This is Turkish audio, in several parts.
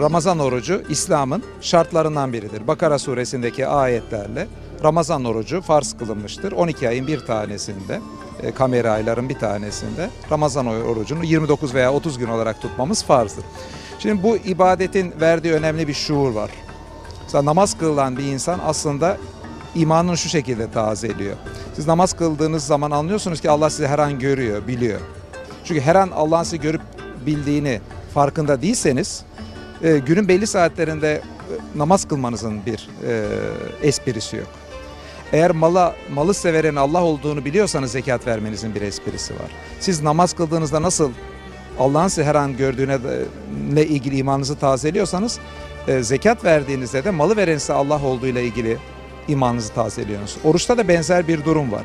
Ramazan orucu İslam'ın şartlarından biridir. Bakara suresindeki ayetlerle Ramazan orucu farz kılınmıştır. 12 ayın bir tanesinde, e, kameri ayların bir tanesinde Ramazan orucunu 29 veya 30 gün olarak tutmamız farzdır. Şimdi bu ibadetin verdiği önemli bir şuur var. Mesela namaz kılan bir insan aslında imanını şu şekilde tazeliyor. Siz namaz kıldığınız zaman anlıyorsunuz ki Allah sizi her an görüyor, biliyor. Çünkü her an Allah'ın sizi görüp bildiğini farkında değilseniz e, günün belli saatlerinde e, namaz kılmanızın bir e, esprisi yok. Eğer mala, malı severin Allah olduğunu biliyorsanız zekat vermenizin bir esprisi var. Siz namaz kıldığınızda nasıl Allah'ın sizi her an gördüğüne de- ile ilgili imanınızı tazeliyorsanız e, zekat verdiğinizde de malı veren size Allah olduğuyla ilgili imanınızı tazeliyorsunuz. Oruçta da benzer bir durum var.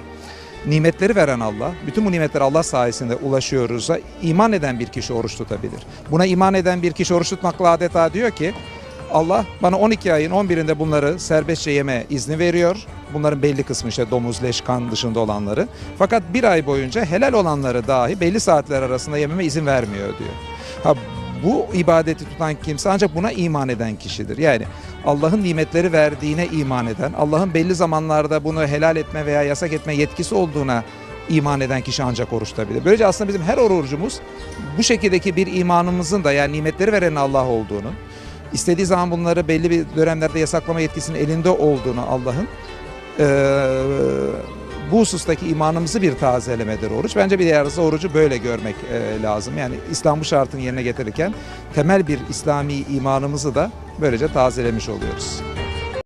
Nimetleri veren Allah, bütün bu nimetler Allah sayesinde ulaşıyoruz'a iman eden bir kişi oruç tutabilir. Buna iman eden bir kişi oruç tutmakla adeta diyor ki Allah bana 12 ayın 11'inde bunları serbestçe yeme izni veriyor. Bunların belli kısmı işte domuz, leş, kan dışında olanları. Fakat bir ay boyunca helal olanları dahi belli saatler arasında yememe izin vermiyor diyor. Ha, bu ibadeti tutan kimse ancak buna iman eden kişidir. Yani Allah'ın nimetleri verdiğine iman eden, Allah'ın belli zamanlarda bunu helal etme veya yasak etme yetkisi olduğuna iman eden kişi ancak oruç tutabilir. Böylece aslında bizim her orucumuz bu şekildeki bir imanımızın da yani nimetleri veren Allah olduğunu, istediği zaman bunları belli bir dönemlerde yasaklama yetkisinin elinde olduğunu Allah'ın eee, bu husustaki imanımızı bir tazelemedir oruç. Bence bir diğer orucu böyle görmek eee, lazım. Yani İslam bu şartını yerine getirirken temel bir İslami imanımızı da böylece tazelemiş oluyoruz.